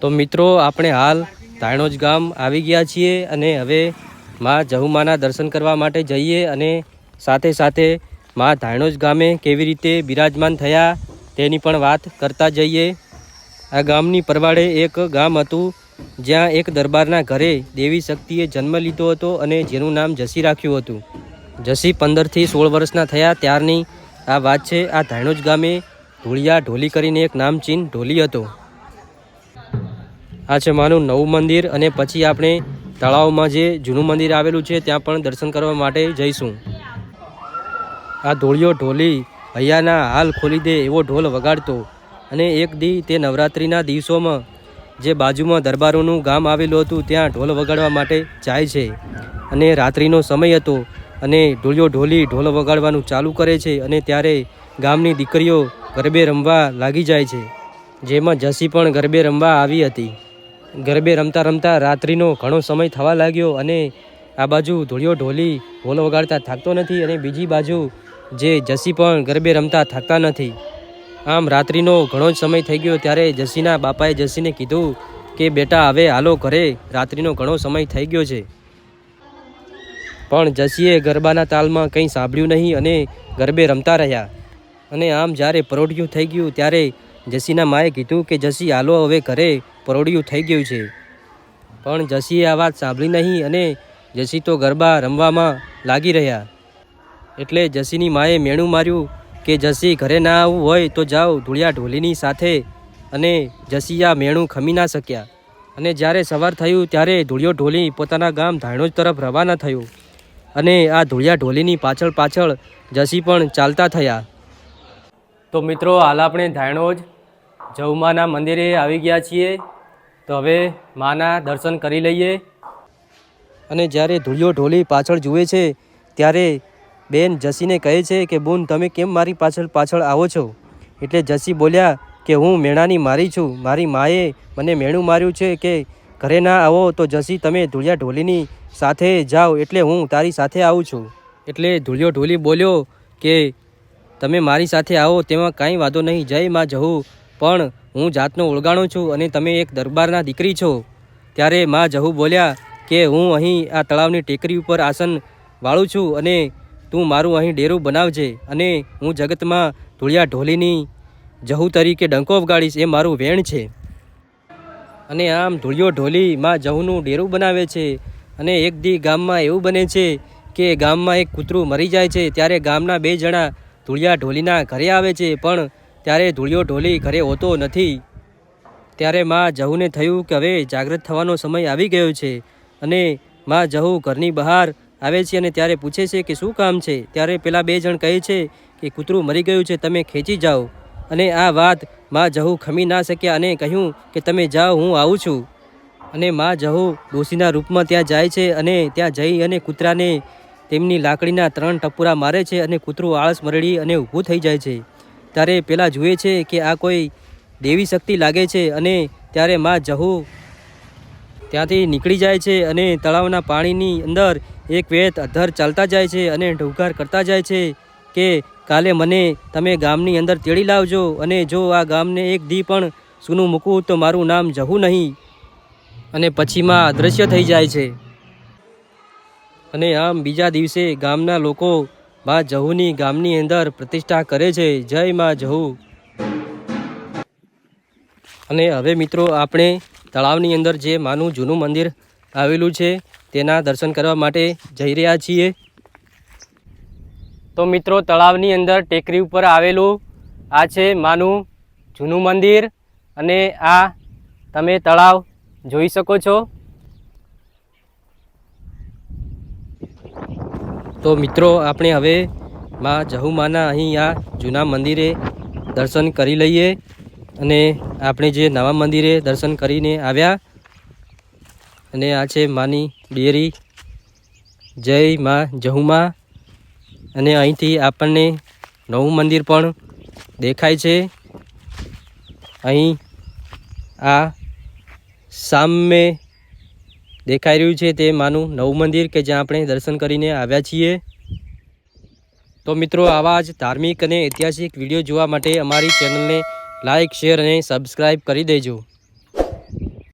તો મિત્રો, આપણે હાલ ધાણોજ ગામ આવી ગયા છીએ અને હવે માં જહુમાના દર્શન કરવા માટે જઈએ અને સાથે સાથે માં ધાણોજ ગામે કેવી રીતે બિરાજમાન થયા તેની પણ વાત કરતા જઈએ. આ ગામની પરવાડે એક ગામ હતું, જ્યાં એક દરબારના ઘરે દેવી શક્તિએ જન્મ લીધો હતો અને જેનું નામ જસી રાખ્યું હતું. જસી પંદરથી સોળ વર્ષના થયા ત્યારની આ વાત છે. આ ધાણોજ ગામે ધૂળિયા ઢોલી કરીને એક નામચીન ઢોલી હતો. આ છે માનું નવું મંદિર અને પછી આપણે તળાવમાં જે જૂનું મંદિર આવેલું છે, ત્યાં પણ દર્શન કરવા માટે જઈશું. આ ધોળિયો ઢોલી હૈયાના હાલ ખોલી દે એવો ઢોલ વગાડતો અને એક દી તે નવરાત્રિના દિવસોમાં જે બાજુમાં દરબારોનું ગામ આવેલું હતું, ત્યાં ઢોલ વગાડવા માટે જાય છે. અને રાત્રિનો સમય હતો અને ઢોલિયો ઢોલી ઢોલ વગાડવાનું ચાલુ કરે છે અને ત્યારે ગામની દીકરીઓ ગરબે રમવા લાગી જાય છે, જેમાં જસી પણ ગરબે રમવા આવી હતી. ગરબે રમતા રમતા રાત્રિનો ઘણો સમય થવા લાગ્યો અને આ બાજુ ધોળિયો ઢોલી હોલો વગાડતા થાકતો નથી અને બીજી બાજુ જે જસી પણ ગરબે રમતા થાકતા નથી. આમ રાત્રિનો ઘણો જ સમય થઈ ગયો ત્યારે જસીના બાપાએ જસીને કીધું કે, બેટા, હવે હાલો ઘરે. રાત્રિનો ઘણો સમય થઈ ગયો છે. પણ જસીએ ગરબાના તાલમાં કંઈ સાંભળ્યું નહીં અને ગરબે રમતા રહ્યા. અને આમ જ્યારે પરોઢિયું થઈ ગયું ત્યારે જસીના માએ કીધું કે જસી હાલો હવે ઘરે પરોડિયું થઈ ગયું છે. પણ જસીએ આ વાત સાંભળી નહીં અને જસી તો ગરબા રમવામાં લાગી રહ્યા. એટલે જસીની માએ મેણું માર્યું કે જસી ઘરે ના આવવું હોય તો જાઓ ધૂળિયા ઢોલીની સાથે અને જસી આ મેણું ખમી ના શક્યા. અને જ્યારે સવાર થયું ત્યારે ધૂળિયો ઢોલી પોતાના ગામ ધાણોજ તરફ રવાના થયું. અને આ ધૂળિયા ઢોલીની પાછળ પાછળ જસી પણ ચાલતા થયા. તો મિત્રો, હાલ આપણે ધાણોજ જવમાના મંદિરે આવી ગયા છીએ, તો હવે માના દર્શન કરી લઈએ. અને જ્યારે ધૂળિયો ઢોલી પાછળ જુએ છે, ત્યારે બેન જસીને કહે છે કે, બોન, તમે કેમ મારી પાછળ પાછળ આવો છો? એટલે જસી બોલ્યા કે, હું મેણાની મારી છું. મારી માએ મને મેણું માર્યું છે કે, ઘરે ના આવો તો જસી તમે ધૂળિયા ઢોલીની સાથે જાઓ, એટલે હું તારી સાથે આવું છું. એટલે ધૂળિયો ઢોલી બોલ્યો કે, તમે મારી સાથે આવો, તેમાં કાંઈ વાંધો નહીં. જય માં જહું. પણ હું જાતનો ઓળગાણું છું અને તમે એક દરબારના દીકરી છો. ત્યારે માં જહુ બોલ્યા કે હું અહીં આ તળાવની ટેકરી ઉપર આસન વાળું છું અને તું મારું અહીં ડેરું બનાવજે અને હું જગતમાં ધૂળિયા ઢોલીની જહુ તરીકે ડંકો વગાડીશ એ મારું વેણ છે. અને આમ ધૂળિયો ઢોલી માં જહુનું ડેરું બનાવે છે અને એક દી ગામમાં એવું બને છે કે ગામમાં એક કૂતરું મરી જાય છે. ત્યારે ગામના બે જણા ધૂળિયા ઢોલીના ઘરે આવે છે, પણ ત્યારે ધૂળિયો ઢોલી ઘરે હોતો નથી. ત્યારે માં જહુને થયું કે હવે જાગૃત થવાનો સમય આવી ગયો છે અને માં જહુ ઘરની બહાર આવે છે અને ત્યારે પૂછે છે કે શું કામ છે? ત્યારે પેલા બે જણ કહે છે કે, કૂતરું મરી ગયું છે, તમે ખેંચી જાઓ. અને આ વાતમાં જહુ ખમી ના શક્યા અને કહ્યું કે, તમે જાઓ, હું આવું છું. અને માં જહુ ડોશીના રૂપમાં ત્યાં જાય છે અને ત્યાં જઈ અને કૂતરાને તેમની લાકડીના ત્રણ ટપુરા મારે છે અને કૂતરું આળસ મરડી અને ઊભું થઈ જાય છે. ત્યારે પેલા જુએ છે કે આ કોઈ દેવી શક્તિ લાગે છે અને ત્યારે માં જહુ ત્યાંથી નીકળી જાય છે અને તળાવના પાણીની અંદર એક વેત અધર ચાલતા જાય છે અને ઢોકાર કરતા જાય છે કે કાલે મને તમે ગામની અંદર તેડી લાવજો અને જો આ ગામને એક દી પણ સૂનું મૂકવું તો મારું નામ જહુ નહીં. અને પછીમાં અદૃશ્ય થઈ જાય છે. અને આમ બીજા દિવસે ગામના લોકો મા જહુની ગામની અંદર પ્રતિષ્ઠા કરે છે. જય મા જહુ. અને હવે મિત્રો આપણે તળાવની અંદર જે માનું જૂનું મંદિર આવેલું છે, તેના દર્શન કરવા માટે જઈ રહ્યા છીએ. તો મિત્રો તળાવની અંદર ટેકરી ઉપર આવેલું આ છે માનું જૂનું મંદિર. અને આ તમે તળાવ જોઈ શકો છો. તો મિત્રો, આપણે હવે માં જહુમાના અહીં આ જૂના મંદિરે દર્શન કરી લઈએ અને આપણે જે નવા મંદિરે દર્શન કરીને આવ્યા અને આ છે માની ડેરી જય માં જહુમા અને અહીંથી આપણને નવું મંદિર પણ દેખાય છે. અહીં આ સામે દેખાઈ રહ્યું છે તે માનું નવું મંદિર કે જ્યાં આપણે દર્શન કરીને આવ્યા છીએ. તો મિત્રો, આવા જ ધાર્મિક અને ઐતિહાસિક વીડિયો જોવા માટે અમારી ચેનલને લાઇક શેર અને સબસ્ક્રાઈબ કરી દેજો.